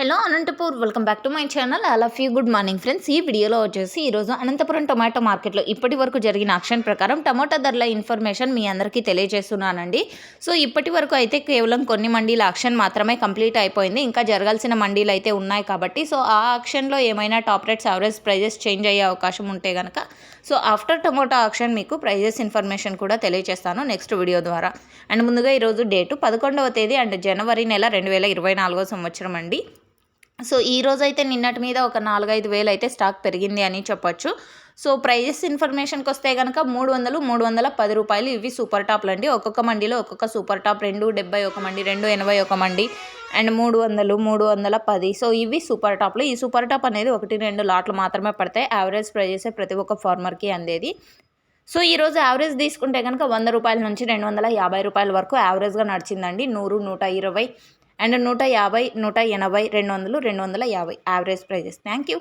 Hello Anantapur welcome back to my channel. అలా few good morning friends. ఈ వీడియోలో వచ్చేసి ఈరోజు అనంతపురం టొమాటో మార్కెట్లో ఇప్పటి వరకు జరిగిన ఆక్షన్ ప్రకారం టమాటా ధరల ఇన్ఫర్మేషన్ మీ అందరికీ తెలియజేస్తున్నానండి. సో ఇప్పటి వరకు అయితే కేవలం కొన్ని మండీల ఆక్షన్ మాత్రమే కంప్లీట్ అయిపోయింది. ఇంకా జరగాల్సిన మండీలు అయితే ఉన్నాయి కాబట్టి సో ఆ ఆక్షన్లో ఏమైనా top rates average prices change అయ్యే అవకాశం ఉంటే కనుక సో ఆఫ్టర్ టొమాటో ఆక్షన్ మీకు ప్రైజెస్ ఇన్ఫర్మేషన్ కూడా తెలియజేస్తాను నెక్స్ట్ వీడియో ద్వారా. అండ్ ముందుగా ఈరోజు డేటు పదకొండవ తేదీ అండ్ జనవరి నెల రెండు వేల ఇరవై నాలుగో సంవత్సరం అండి. సో ఈ రోజు అయితే నిన్నటి మీద ఒక నాలుగైదు వేలు అయితే స్టాక్ పెరిగింది అని చెప్పొచ్చు. సో ప్రైజెస్ ఇన్ఫర్మేషన్కి వస్తే కనుక మూడు వందలు మూడు వందల పది రూపాయలు ఇవి సూపర్ టాప్లు అండి. ఒక్కొక్క మండిలో ఒక్కొక్క సూపర్ టాప్ రెండు డెబ్బై ఒక మండి రెండు ఎనభై ఒక మండి అండ్ మూడు వందలు మూడు వందల పది. సో ఇవి సూపర్ టాప్లు. ఈ సూపర్ టాప్ అనేది ఒకటి రెండు లాట్లు మాత్రమే పడతాయి. యావరేజ్ ప్రైజెస్ ప్రతి ఒక్క ఫార్మర్కి అందేది. సో ఈరోజు యావరేజ్ తీసుకుంటే కనుక వంద రూపాయల నుంచి రెండు వందల యాభై రూపాయల వరకు యావరేజ్గా నడిచిందండి. నూరు నూట ఇరవై అండ్ నూట యాభై నూట ఎనభై రెండు వందలు రెండు వందల యాభై యావరేజ్ ప్రైజెస్. Thank you.